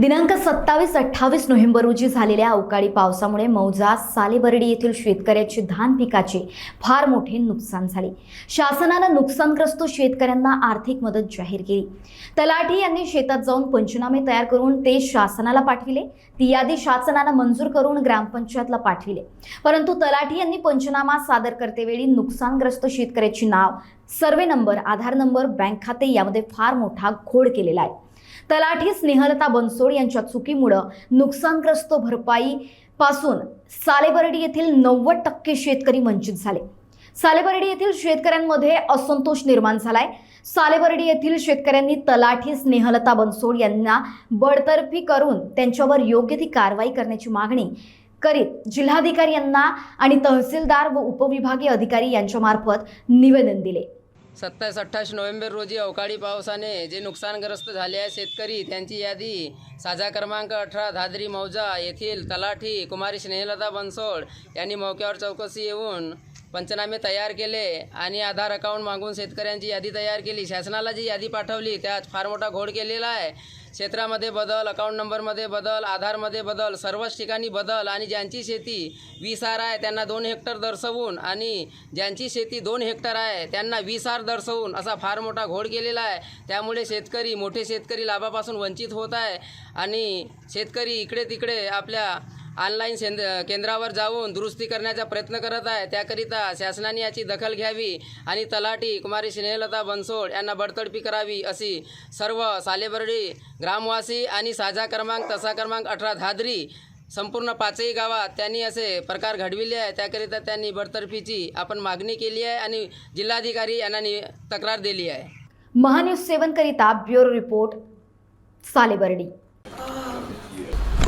दिनांक सत्तावीस अठ्ठावीस नोव्हेंबर रोजी झालेल्या अवकाळी पावसामुळे मौजा सालेबर्डी येथील शेतकऱ्याची धान पिकाचे फार मोठे नुकसान झाले. शासनानं नुकसानग्रस्त शेतकऱ्यांना आर्थिक मदत जाहीर केली. तलाठी यांनी शेतात जाऊन पंचनामे तयार करून ते शासनाला पाठविले. ती यादी शासनानं मंजूर करून ग्रामपंचायतला पाठविले. परंतु तलाठी यांनी पंचनामा सादर करतेवेळी नुकसानग्रस्त शेतकऱ्याची नाव survey number Aadhaar number bank खाते यामध्ये फार मोठा घोड केलेला आहे. तलाठी स्नेहलता बनसोड यांच्या चुकीमुळं नुकसानग्रस्त भरपाई पासून सालेबर्डी येथील नव्वद टक्के शेतकरी वंचित झाले. सालेबर्डी येथील शेतकऱ्यांमध्ये असंतोष निर्माण झालाय. सालेबर्डी येथील शेतकऱ्यांनी तलाठी स्नेहलता बनसोड यांना बडतर्फी करून त्यांच्यावर योग्य ती कारवाई करण्याची मागणी करीत जिल्हाधिकारी यांना आणि तहसीलदार व उपविभागीय अधिकारी यांच्यामार्फत निवेदन दिले. सत्तावीस अठ्ठावीस नोव्हेंबर रोजी अवकाळी पावसाने जे नुकसानग्रस्त झाले आहे शेतकरी त्यांची यादी साझा क्रमांक अठरा धादरी मौजा येथील तलाठी कुमारी स्नेहलता बनसोड यांनी मौक्यावर चौकशी येऊन पंचनामे तयार केले आणि आधार अकाउंट मागून शेतकऱ्यांची यादी तयार केली. शासनाला जी यादी पाठवली त्यात फार मोठा घोड केलेला आहे. क्षेत्रामध्ये बदल अकाउंट नंबरमध्ये बदल आधारमध्ये बदल सर्वच ठिकाणी बदल आणि ज्यांची शेती वीस आर आहे त्यांना दोन हेक्टर दर्शवून आणि ज्यांची शेती दोन हेक्टर आहे त्यांना वीस आर दर्शवून असा फार मोठा घोड केलेला आहे. त्यामुळे शेतकरी मोठे शेतकरी लाभापासून वंचित होत आहे आणि शेतकरी इकडे तिकडे आपल्या ऑनलाईन सेंद केंद्रावर जाऊन दुरुस्ती करण्याचा प्रयत्न करत आहे. त्याकरिता शासनाने याची दखल घ्यावी आणि तलाठी कुमारी स्नेहलता बनसोड यांना बडतडपी करावी अशी सर्व सालेबर्डी ग्रामवासी आणि साझा क्रमांक तसा क्रमांक अठरा धादरी संपूर्ण पाचही गावात त्यांनी असे प्रकार घडविले आहे त्याकरिता त्यांनी बडतर्फीची आपण मागणी केली आहे आणि जिल्हाधिकारी यांना तक्रार दिली आहे. महान्यूज सेवन करिता ब्युरो रिपोर्ट सालेबर्डी.